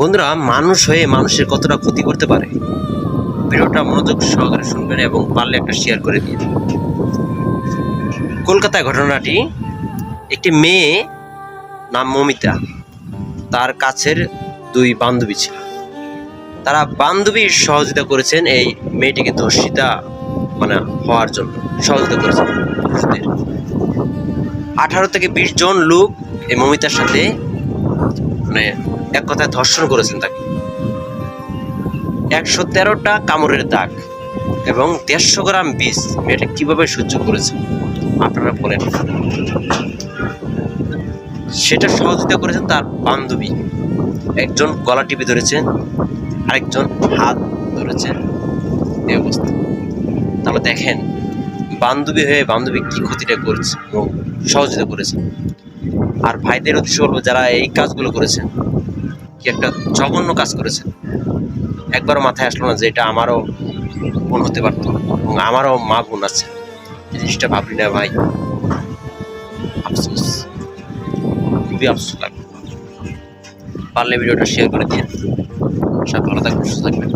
বন্ধুরা, মানুষ হয়ে মানুষের কতটা ক্ষতি করতে পারে? ভিডিওটা মনোযোগ সহকারে শুনবেন এবং পারলে একটা শেয়ার করে দিন। কলকাতায় ঘটনাটি, একটি মেয়ে নাম মমিতা, তার কাছের দুই বান্ধবী ছিল। তারা বান্ধবীর সহযোগিতা করেছেন এই মেয়েটিকে ধর্ষিতা মানে হওয়ার জন্য সহযোগিতা করেছেন আঠারো থেকে বিশ জন লোক এই মমিতার সাথে মানে এক কথায় ধর্ষণ করেছেন তাকে। একশো তেরোটা কামড়ের দাগ এবং দেড়শো গ্রাম বিষ মেয়েটা কীভাবে সহ্য করেছে, আপনারা বলেন। সেটা সহযোগিতা করেছেন তার বান্ধবী। একজন গলা টিপে ধরেছেন আরেকজন হাত ধরেছেন এই অবস্থা। তাহলে দেখেন, বান্ধবী হয়ে বান্ধবী কি ক্ষতিটা করেছে সহযোগিতা করেছে। আর ভাইদের উদ্দেশ্য বলব যারা এই কাজগুলো করেছেন, কি একটা জঘন্য কাজ করেছেন। একবারও মাথায় আসলো না যে এটা আমারও বোন হতে পারতো এবং আমারও মা বোন আছে। জিনিসটা ভাবলি না ভাই। আফসোস। খুবই আফসোস লাগল। পারলে ভিডিওটা শেয়ার করে দিন সব ভালো থাকবেন, সুস্থ থাকবেন।